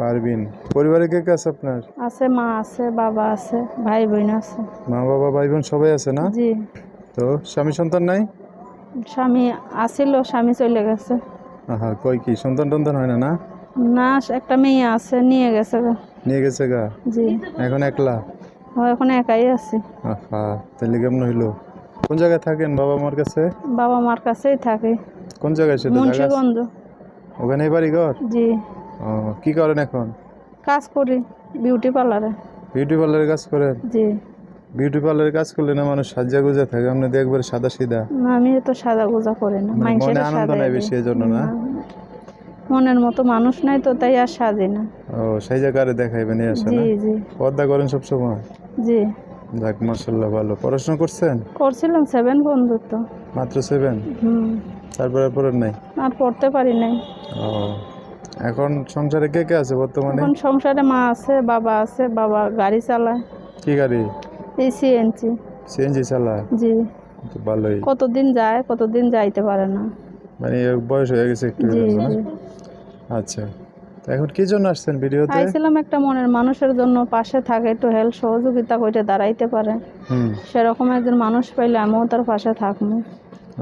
পারবিন। পরিবারে কে কে আছে আপনার? আছে মা আছে বাবা আছে ভাই বোন আছে। মা বাবা ভাই বোন সবাই আছে না? জি। তো স্বামী সন্তান নাই? স্বামী আসিল স্বামী চলে গেছে। আহা কই কি সন্তান টন্তান হয় না না? না একটা মেয়ে আছে নিয়ে গেছে গো। নিয়ে গেছে গা? জি। এখন একলা? ও এখন একাই আছি। আহা তাহলে কেমন হইল? কোন জায়গায় থাকেন বাবা মার কাছে? বাবা মার কাছেই থাকি। কোন জায়গায়? সেটা মুন্সিগঞ্জ। ওখানে বাড়ি ঘর জি। ও কি করেন এখন? কাজ করি বিউটি পার্লারে বিউটি পার্লারের কাজ করেন? জি। বিউটি পার্লারের কাজ করলে না মানুষ সাজা গুজা থাকে? আপনি দেখবেন সাদা সিধা। না, আমি তো সাদা গোজা করি না। মানে আনন্দ নাই বেশি এই জন্য না? মনের মতো মানুষ নাই তো তাই আর সাজি না। ও সেই জায়গায় দেখাইবেন এই আসে জি জি। পর্দা করেন সবসময় জি। যাক মার্শাল্লাহ ভালো। পড়াশোনা করছেন? করছিলাম সেভেন বন্ধুত্ব মাত্র সেভেন হুম। তারপরে পড়েন নাই? আর পড়তে পারি নাই। ও। এখন সংসারে কে কে আছে বর্তমানে? এখন সংসারে মা আছে বাবা আছে বাবা গাড়ি চালায়। কি গাড়ি? এই সিএনজি। সিএনজি চালায়? জি। তো ভালোই। কতদিন যায় কতদিন যাইতে পারে না। মানে বয়স হয়ে গেছে একটু আচ্ছা। তো এখন কি জন্য আসছেন ভিডিওতে? আইছিলাম একটা মনের মানুষের জন্য পাশে থাকে একটু হেল্প সহযোগিতা করে দাঁড়াইতে পারে। হুম। সেরকম একজন মানুষ পাইলে আমিও তার পাশে থাকব।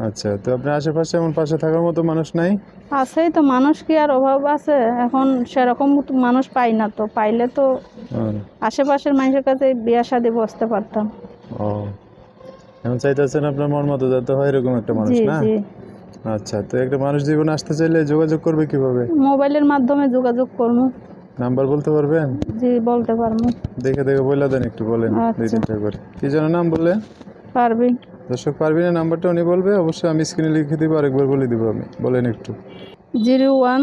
আচ্ছা তো আপনার আশেপাশে এমন পাশে থাকার মতো মানুষ নাই? আছেই তো মানুষ কি আর অভাব আছে? এখন সেরকম মানুষ পাই না তো পাইলে তো আশেপাশের মানুষের কাছে বিয়া শাদি বসতে পারতাম। ও এখন চাইতেছেন আপনার মন মতো যাতে হয় এরকম একটা মানুষ না? আচ্ছা তো একটা মানুষ জীবনে আসতে চাইলে যোগাযোগ করবে কীভাবে? মোবাইলের মাধ্যমে যোগাযোগ করব। নাম্বার বলতে পারবেন? জি বলতে পারব। দেখে দেখে বলে দেন একটু বলেন দুই আচ্ছা। তিনটা করে। কি যেন নাম বললেন পারবি দর্শক পারবি না নাম্বারটা উনি বলবে অবশ্যই আমি স্ক্রিনে লিখে দিব আরেকবার বলে দিব আমি। বলেন একটু। Zero one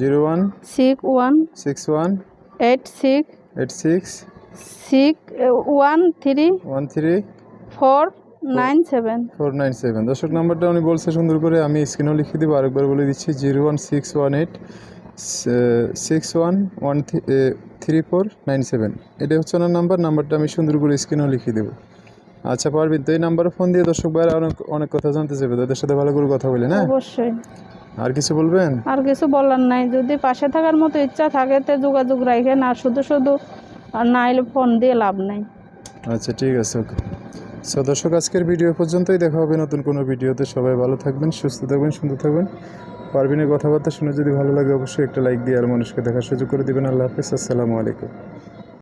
zero one six one six one eight six eight six six one three one three four nine seven. Four nine seven. দর্শক নাম্বারটা উনি বলছে সুন্দর করে আমি স্ক্রিনেও লিখে দিব আরেকবার বলে দিচ্ছি zero one six one eight six one one three four nine seven. এটা হচ্ছে ওনার নাম্বার নাম্বারটা আমি সুন্দর করে স্ক্রিনেও লিখে দেবো। আচ্ছা পারবেন তো এই নাম্বারে ফোন দিয়ে দর্শক ভাইরা অনেক অনেক কথা জানতে চাইবে। তাদের সাথে ভালো করে কথা বলে না? অবশ্যই। আর কিছু বলবেন? আর কিছু বলার নাই। যদি পাশে থাকার মতো ইচ্ছা থাকে তো যোগাযোগ রাখেন আর শুধু শুধু আর না এলে ফোন দিয়ে লাভ নাই। আচ্ছা ঠিক আছে ওকে। সো দর্শক আজকের ভিডিও পর্যন্তই। দেখা হবে নতুন কোনো ভিডিওতে। সবাই ভালো থাকবেন সুস্থ থাকবেন সুন্দর থাকবেন। পারবিনের কথাবার্তা শুনে যদি ভালো লাগে অবশ্যই একটা লাইক দিয়ে আর মানুষকে দেখার সুযোগ করে দেবেন। আল্লাহ হাফিজ। আসসালামু আলাইকুম।